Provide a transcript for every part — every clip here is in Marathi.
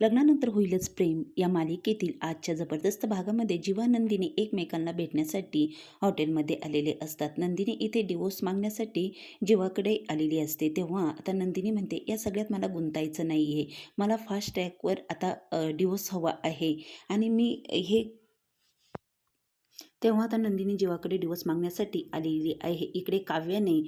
लग्नानंतर होईलच प्रेम. या मालिकेतील आजच्या जबरदस्त भागामध्ये जीवा नंदिनी एकमेकांना भेटण्यासाठी हॉटेलमध्ये आलेले असतात. नंदिनी इथे डिवोर्स मागण्यासाठी जीवाकडे आलेली असते. तेव्हा आता नंदिनी म्हणते या सगळ्यात मला गुंतायचं नाही आहे मला फास्ट ट्रॅकवर आता डिवोर्स हवा आहे. आणि मी हे तेव्हा आता नंदिनी जीवाकडे डिवोर्स मागण्यासाठी आलेली आहे. इकडे काव्याने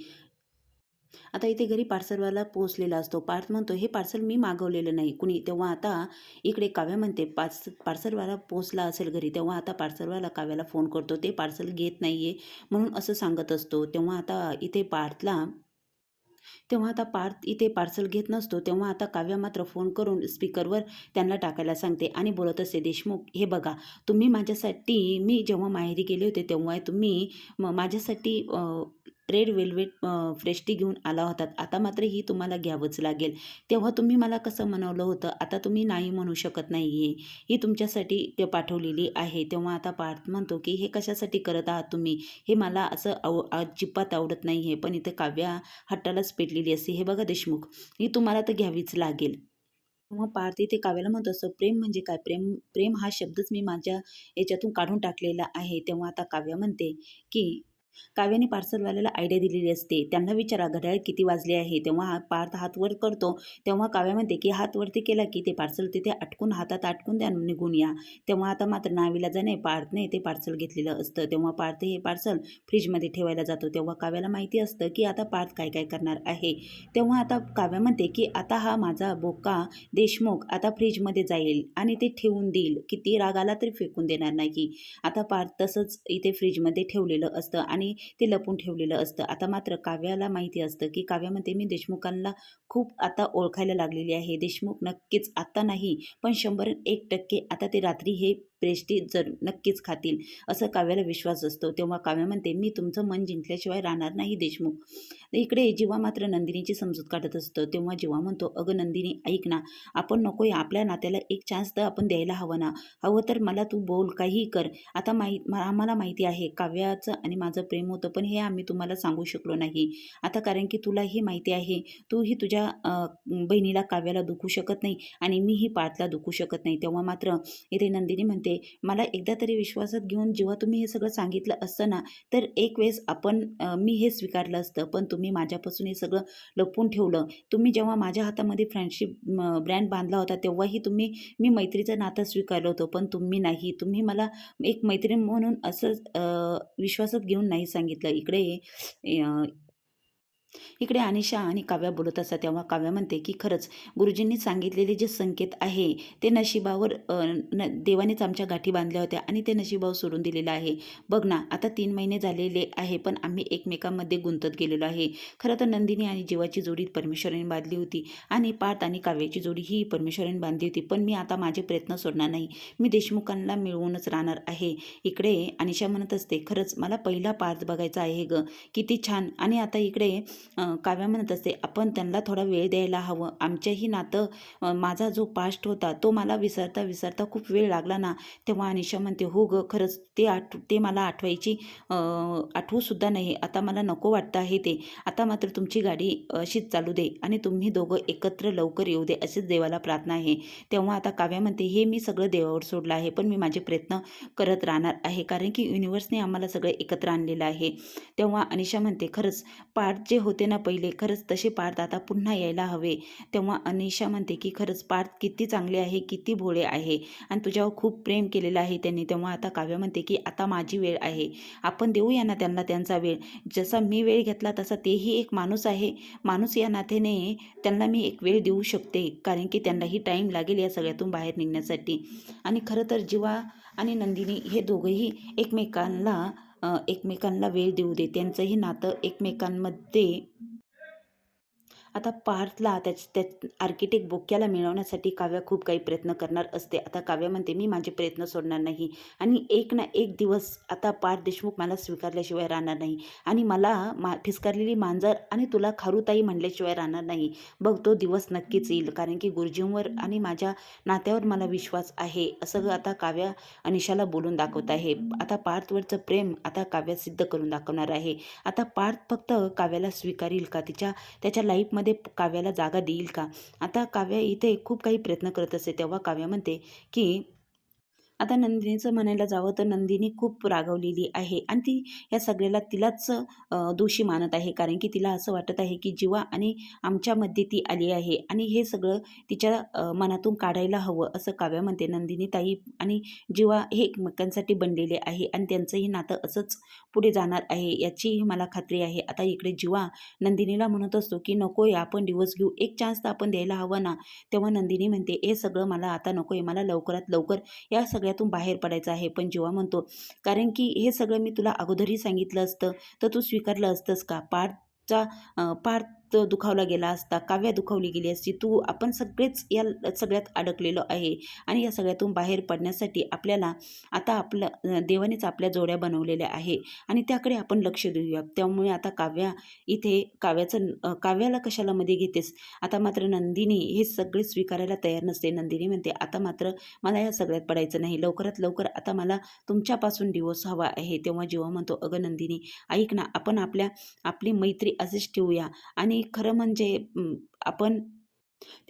आता इथे घरी पार्सलवाला पोहोचलेला असतो. पार्थ म्हणतो हे पार्सल मी मागवलेलं नाही. कुणी तेव्हा आता इकडे काव्या म्हणते पार्स पार्सलवाला पोहोचला असेल घरी तेव्हा आता पार्सलवाला काव्याला फोन करतो. ते पार्सल घेत नाही आहे म्हणून असं सांगत असतो. तेव्हा आता इथे पार्थला तेव्हा आता पार्थ इथे पार्सल घेत नसतो. तेव्हा आता काव्या मात्र फोन करून स्पीकरवर त्यांना टाकायला सांगते आणि बोलत असते देशमुख हे बघा तुम्ही माझ्यासाठी मी जेव्हा माहेरी गेले होते तेव्हा तुम्ही म माझ्यासाठी रेड वेल्वेट फ्रेश्टी घेऊन आला होतात. आता मात्र ही तुम्हाला घ्यावंच लागेल. तेव्हा तुम्ही मला कसं म्हणवलं होतं? आता तुम्ही नाही म्हणू शकत नाही आहे ही तुमच्यासाठी पाठवलेली आहे. तेव्हा आता पार्थ म्हणतो की हे कशासाठी करत आहात तुम्ही? हे मला असं आव अजिबात आवडत नाही आहे पण इथं काव्या हट्टालाच पेटलेली असते. हे बघा देशमुख ही तुम्हाला तर घ्यावीच लागेल. मग पार्थ इथे काव्याला म्हणत असं प्रेम म्हणजे काय? प्रेम प्रेम हा शब्दच मी माझ्या याच्यातून काढून टाकलेला आहे. तेव्हा आता काव्या म्हणते की काव्याने पार्सलवाल्याला आयडिया दिलेली असते. त्यांना विचारा घड्याळ किती वाजले आहे? तेव्हा हा पार्थ हातवर करतो. तेव्हा काव्या म्हणते की हात वरती केला की ते पार्सल तिथे अटकून हातात अटकून द्या निघून या. तेव्हा आता मात्र नावीला जाणे पार्थने ते पार्सल घेतलेलं असतं. तेव्हा पार्थ हे पार्सल फ्रीजमध्ये ठेवायला जातो. तेव्हा काव्याला माहिती असतं की आता पार्थ काय काय करणार आहे. तेव्हा आता काव्या म्हणते की आता हा माझा बोका देशमुख आता फ्रीजमध्ये जाईल आणि ते ठेवून देईल. किती राग आला तरी फेकून देणार नाही. आता पार्थ तसंच इथे फ्रीजमध्ये ठेवलेलं असतं आणि आणि ते लपून ठेवलेलं असतं. आता मात्र काव्याला माहिती असतं की काव्यामध्ये मी देशमुखांना खूप आता ओळखायला लागलेली आहे. देशमुख नक्कीच आता नाही पण शंभर एक टक्के आता ते रात्री हे प्रेष्टी जर नक्कीच खातील. असं काव्याला विश्वास असतो. तेव्हा काव्या म्हणते मी तुमचं मन जिंकल्याशिवाय राहणार नाही देशमुख. इकडे जीवा मात्र नंदिनीची समजूत काढत असतं तेव्हा जीवा म्हणतो अगं नंदिनी ऐक ना आपण नको आपल्या नात्याला एक चान्स तर आपण द्यायला हवं ना. हवं तर मला तू बोल काही कर. आता माही आम्हाला माहिती आहे काव्याचं आणि माझं प्रेम होतं पण हे आम्ही तुम्हाला सांगू शकलो नाही. आता कारण की तुला हे माहिती आहे तूही तुझ्या बहिणीला काव्याला दुखू शकत नाही आणि मीही पार्थला दुखू शकत नाही. तेव्हा मात्र इथे नंदिनी म्हणते मला एकदा तरी विश्वासात घेऊन जेव्हा तुम्ही हे सगळं सांगितलं असतं ना तर एक वेळेस आपण मी हे स्वीकारलं असतं पण तुम्ही मी माझ्यापासून हे सगळं लपवून ठेवलं. तुम्ही जेव्हा माझ्या हातामध्ये फ्रेंडशिप ब्रँड बांधला होता तेव्हाही तुम्ही मी मैत्रीचं नातं स्वीकारलं होतं पण तुम्ही नाही. तुम्ही मला एक मैत्रीण म्हणून असं विश्वासात घेऊन नाही सांगितलं. इकडे इकडे अनिशा आणि काव्या बोलत असतात. तेव्हा काव्या म्हणते की खरंच गुरुजींनी सांगितलेले जे संकेत आहे ते नशिबावर न देवानेच आमच्या गाठी बांधल्या होत्या आणि ते नशिबावर सोडून दिलेलं आहे. बघ ना आता तीन महिने झालेले आहे पण आम्ही एकमेकांमध्ये गुंतत गेलेलो आहे. खरं तर नंदिनी आणि जीवाची जोडी परमेश्वराने बांधली होती आणि पार्थ आणि काव्याची जोडी ही परमेश्वराने बांधली होती. पण मी आता माझे प्रयत्न सोडणार नाही. मी देशमुखांना मिळवूनच राहणार आहे. इकडे अनिशा म्हणत असते खरंच मला पहिला पार्थ बघायचा आहे ग. किती छान. आणि आता इकडे काव्या म्हणत असते आपण त्यांना थोडा वेळ द्यायला हवं. आमच्याही नातं माझा जो पास्ट होता तो मला विसरता विसरता खूप वेळ लागला ना. तेव्हा अनिशा म्हणते हो ग खरंच ते आठ ते मला आठवायची आठवूसुद्धा नाही. आता मला नको वाटतं आहे ते. आता मात्र तुमची गाडी अशीच चालू दे आणि तुम्ही दोघं एकत्र लवकर येऊ दे असेच देवाला प्रार्थना आहे. तेव्हा आता काव्या म्हणते हे मी सगळं देवावर सोडलं आहे पण मी माझे प्रयत्न करत राहणार आहे कारण की युनिवर्सने आम्हाला सगळं एकत्र आणलेलं आहे. तेव्हा अनिशा म्हणते खरंच पाठ जे होते होते ना पहिले खरंच तसे पार्थ आता पुन्हा यायला हवे. तेव्हा अनिशा म्हणते की खरंच पार्थ किती चांगले आहे किती भोळे आहे. आणि तुझ्यावर खूप प्रेम केलेलं आहे त्यांनी. तेव्हा आता काव्य म्हणते की आता माझी वेळ आहे. आपण देऊया ना त्यांना त्यांचा वेळ. जसा मी वेळ घेतला तसा तेही एक माणूस आहे. माणूस या नात्याने त्यांना मी एक वेळ देऊ शकते कारण की त्यांनाही टाईम लागेल या सगळ्यातून बाहेर निघण्यासाठी. आणि खरं तर जीवा आणि नंदिनी हे दोघंही एकमेकांना एकमेकांना वेळ देऊ दे त्यांचंही नातं एकमेकांमध्ये आता पार्थला त्याच त्या आर्किटेक्ट बोक्याला मिळवण्यासाठी काव्या खूप काही प्रयत्न करणार असते. आता काव्या म्हणते मी माझे प्रयत्न सोडणार नाही आणि एक ना एक दिवस आता पार्थ देशमुख मला स्वीकारल्याशिवाय राहणार नाही आणि मला मा फिसकारलेली मांजर आणि तुला खारुताई म्हणल्याशिवाय राहणार नाही. बघ तो दिवस नक्कीच येईल कारण की गुरुजींवर आणि माझ्या नात्यावर मला विश्वास आहे. असं आता काव्या अनिशाला बोलून दाखवत आहे. आता पार्थवरचं प्रेम आता काव्या सिद्ध करून दाखवणार आहे. आता पार्थ फक्त काव्याला स्वीकारील का? तिच्या त्याच्या लाईफमध्ये त्यामध्ये काव्याला जागा देईल का? आता काव्या इथे खूप काही प्रयत्न करत असते. तेव्हा काव्या म्हणते की आता नंदिनीचं म्हणायला जावं तर नंदिनी खूप रागावलेली आहे आणि ती या सगळ्याला तिलाच दोषी मानत आहे. कारण की तिला असं वाटत आहे की जीवा आणि आमच्यामध्ये ती आली आहे आणि हे सगळं तिच्या मनातून काढायला हवं असं काव्या म्हणते. नंदिनी ताई आणि जीवा हे एकमेकांसाठी बनलेले आहे आणि त्यांचंही नातं असंच पुढे जाणार आहे याची मला खात्री आहे. आता इकडे जीवा नंदिनीला म्हणत असतो की नको आहे आपण दिवस घेऊ. एक चान्स तर आपण द्यायला हवा ना. तेव्हा नंदिनी म्हणते हे सगळं मला आता नको आहे. मला लवकरात लवकर या सगळ्या सगळ्यातून बाहेर पडायचं आहे. पण जेव्हा म्हणतो कारण की हे सगळं मी तुला अगोदरही सांगितलं असतं तर तू स्वीकारलं असतंस का? पार्थचा अं, पार्थ दुखावला गेला असता काव्या दुखावली गेली असती तू आपण सगळेच या सगळ्यात अडकलेलो आहे. आणि या सगळ्यातून बाहेर पडण्यासाठी आपल्याला आता आपलं देवानेच आपल्या जोड्या बनवलेल्या आहे. आणि त्याकडे आपण लक्ष देऊया. त्यामुळे आता काव्या इथे काव्याचं काव्याला कशाला मध्ये घेतेस? आता मात्र नंदिनी हे सगळे स्वीकारायला तयार नसते. नंदिनी म्हणते आता मात्र मला या सगळ्यात पडायचं नाही. लवकरात लवकर आता मला तुमच्यापासून डिवोर्स हवा आहे. तेव्हा जेव्हा म्हणतो अगं नंदिनी ऐक ना आपण आपल्या आपली मैत्री अशीच ठेवूया आणि खरं म्हणजे आपण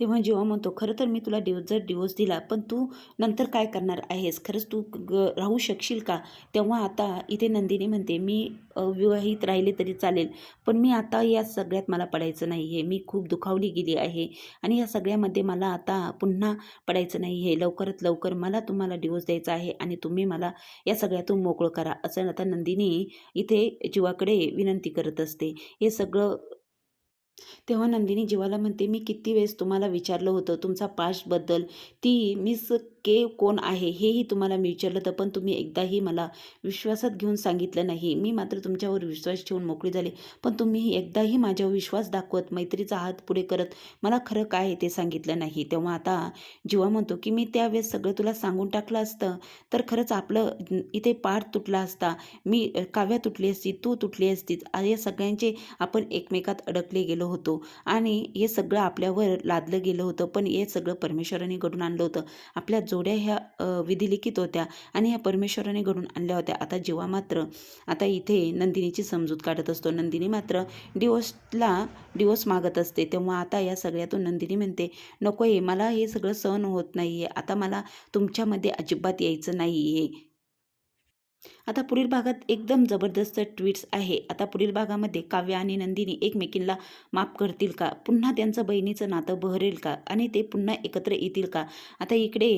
तेव्हा जेव्हा म्हणतो खरं तर मी तुला डिवोर्स जर डिवोर्स दिला पण तू नंतर काय करणार आहेस? खरंच तू ग राहू शकशील का? तेव्हा आता इथे नंदिनी म्हणते मी विवाहित राहिले तरी चालेल पण मी आता या सगळ्यात मला पडायचं नाही आहे मी खूप दुखावली गेली आहे आणि या सगळ्यामध्ये मला आता पुन्हा पडायचं नाही आहे लवकरात लवकर मला तुम्हाला डिवोर्स द्यायचा आहे आणि तुम्ही मला या सगळ्यातून मोकळं करा. असं आता नंदिनी इथे जीवाकडे विनंती करत असते. हे सगळं तेव्हा नंदिनी जीवाला म्हणते मी किती वेळेस तुम्हाला विचारलं होतं तुमचा पास्टबद्दल ती मिस के कोण आहे हेही तुम्हाला मी विचारलं होतं पण तुम्ही एकदाही मला विश्वासात घेऊन सांगितलं नाही. मी मात्र तुमच्यावर विश्वास ठेवून मोकळी झाले. पण तुम्ही एकदाही माझ्यावर विश्वास दाखवत मैत्रीचा हात पुढे करत मला खरं काय आहे ते सांगितलं नाही. तेव्हा आता जीवा म्हणतो की मी त्यावेळेस सगळं तुला सांगून टाकलं असतं तर खरंच आपलं इथे पार तुटला असता. मी काव्या तुटली असती तू तुटली असतीच या सगळ्यांचे आपण एकमेकात अडकले गेलो होतो. आणि हे सगळं आपल्यावर लादलं गेलं होतं पण हे सगळं परमेश्वराने घडून आणलं होतं. आपल्या जोड्या ह्या विधिलिखित होत्या आणि ह्या परमेश्वराने घडून आणल्या होत्या. आता जेव्हा मात्र आता इथे नंदिनीची समजूत काढत असतो. नंदिनी मात्र डिवोर्सला डिवोर्स मागत असते. तेव्हा आता या सगळ्यातून नंदिनी म्हणते नको आहे मला हे सगळं सहन होत नाही आहे आता मला तुमच्यामध्ये अजिबात यायचं नाही आहे आता पुढील भागात एकदम जबरदस्त ट्विट्स आहे. आता पुढील भागामध्ये काव्या आणि नंदिनी एकमेकींना माफ करतील का? पुन्हा त्यांचं बहिणीचं नातं बहरेल का? आणि ते पुन्हा एकत्र येतील का? आता इकडे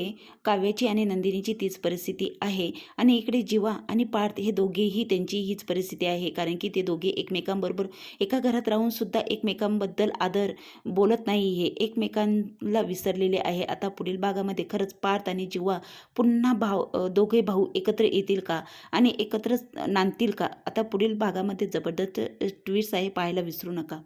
काव्याची आणि नंदिनीची तीच परिस्थिती आहे. आणि इकडे जीवा आणि पार्थ हे दोघेही त्यांची हीच परिस्थिती आहे. कारण की ते दोघे एकमेकांबरोबर एका घरात राहूनसुद्धा एकमेकांबद्दल आदर बोलत नाही हे एकमेकांना विसरलेले आहे. आता पुढील भागामध्ये खरंच पार्थ आणि जीवा पुन्हा भाव दोघे भाऊ एकत्र येतील का? आणि एकत्र नांदतील का? आता पुढील भागामध्ये जबरदस्त ट्विट्स आहे पाहायला विसरू नका.